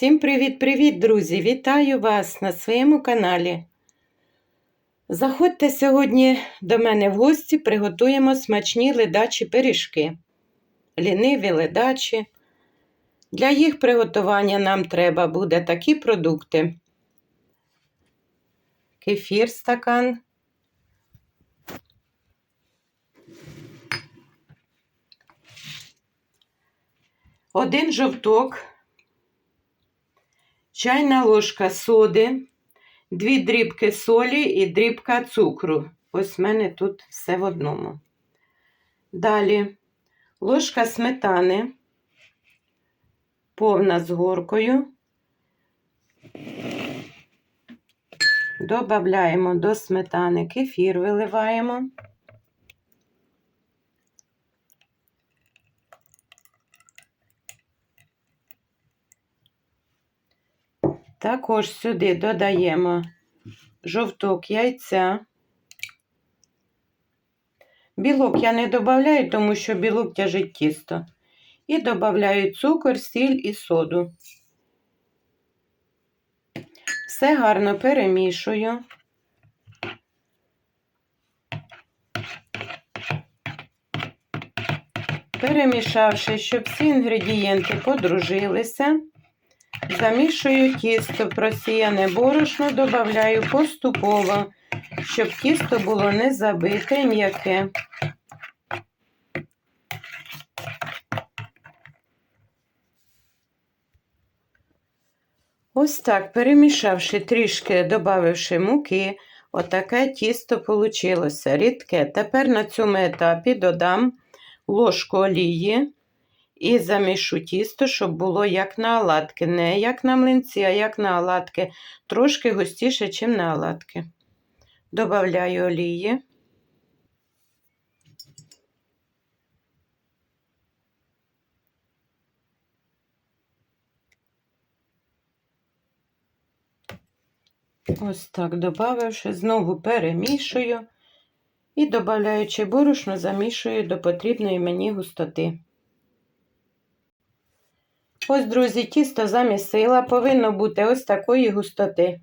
Всім привіт-привіт, друзі! Вітаю вас на своєму каналі. Заходьте сьогодні до мене в гості, приготуємо смачні ледачі пиріжки. Ліниві ледачі. Для їх приготування нам треба буде такі продукти: кефір стакан. Один жовток, чайна ложка соди, дві дрібки солі і дрібка цукру. Ось в мене тут все в одному. Далі ложка сметани, повна з горкою. Добавляємо до сметани кефір, виливаємо. Також сюди додаємо жовток яйця. Білок я не додаю, тому що білок тяжить тісто. І додаю цукор, сіль і соду. Все гарно перемішую. Перемішавши, щоб всі інгредієнти подружилися. Замішую тісто, просіяне борошно, додаю поступово, щоб тісто було не забите, м'яке. Ось так, перемішавши трішки, додавши муки, отаке тісто вийшло рідке. Тепер на цьому етапі додам ложку олії. І замішу тісто, щоб було як на оладки. Не як на млинці, а як на оладки. Трошки густіше, ніж на оладки. Добавляю олії. Ось так додавши, знову перемішую і, додаючи борошно, замішую до потрібної мені густоти. Ось, друзі, тісто замісила, повинно бути ось такої густоти.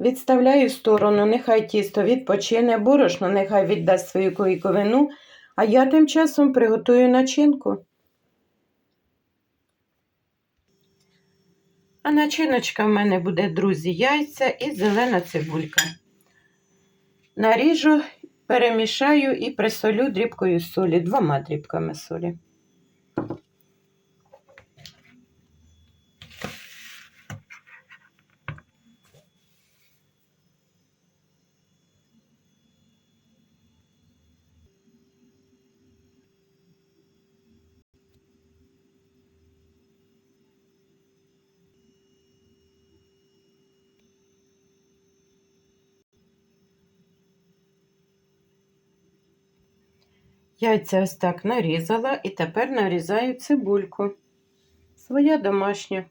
Відставляю в сторону, нехай тісто відпочине, борошно, нехай віддасть свою клейковину, а я тим часом приготую начинку. А начиночка в мене буде, друзі, яйця і зелена цибулька. Наріжу перемішаю і присолю дрібкою солі, двома дрібками солі. Яйця ось так нарізала і тепер нарізаю цибульку. Своя домашня.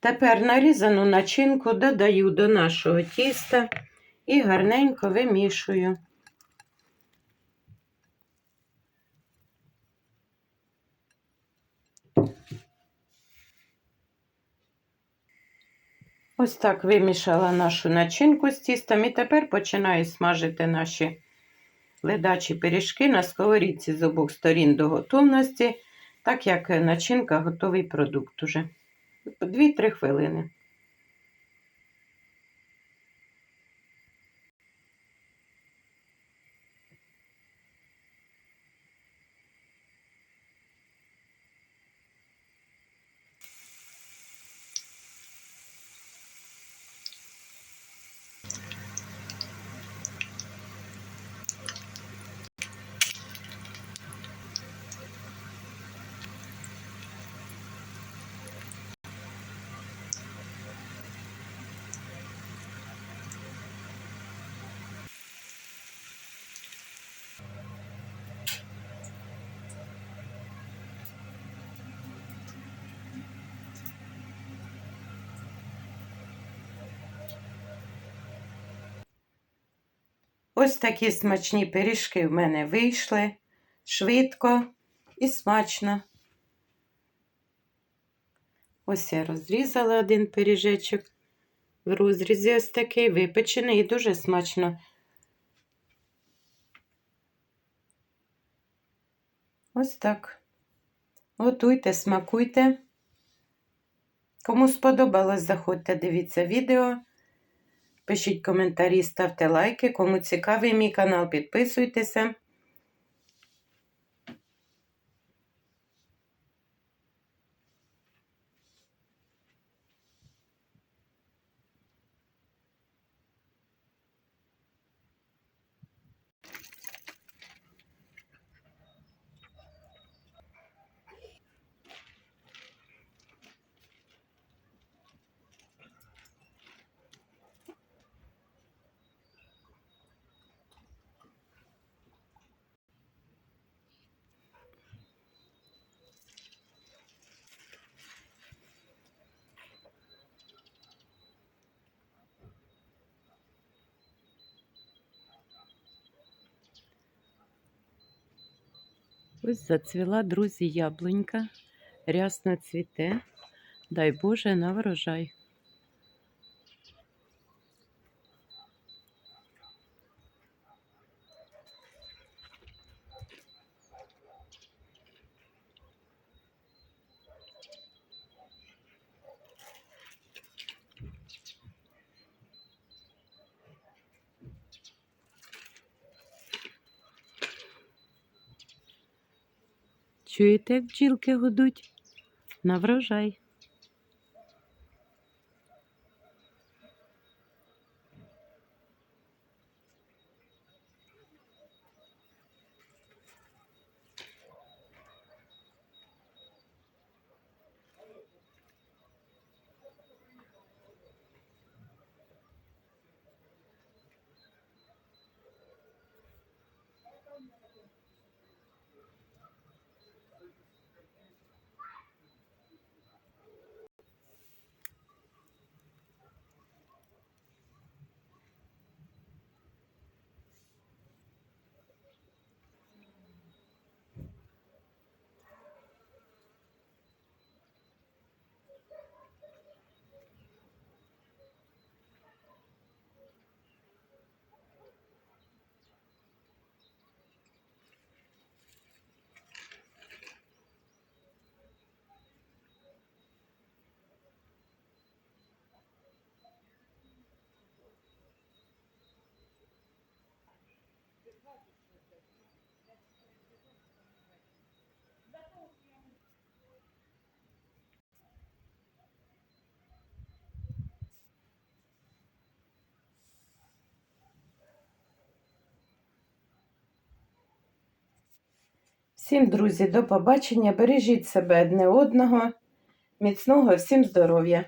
Тепер нарізану начинку додаю до нашого тіста і гарненько вимішую. Ось так вимішала нашу начинку з тістом і тепер починаю смажити наші ледачі пиріжки на сковорідці з обох сторін до готовності, так як начинка готовий продукт уже. 2-3 хвилини. Ось такі смачні пиріжки в мене вийшли. Швидко і смачно. Ось я розрізала один пиріжечок в розрізі ось такий випечений і дуже смачно. Ось так. Готуйте, смакуйте. Кому сподобалось, заходьте, дивіться відео. Пишіть коментарі, ставте лайки. Кому цікавий мій канал, підписуйтеся. Ось зацвіла, друзі, яблунька. Рясно цвіте. Дай Боже на врожай. Чуєте, як бджілки гудуть? На врожай. Всім, друзі, до побачення. Бережіть себе одне одного. Міцного всім здоров'я!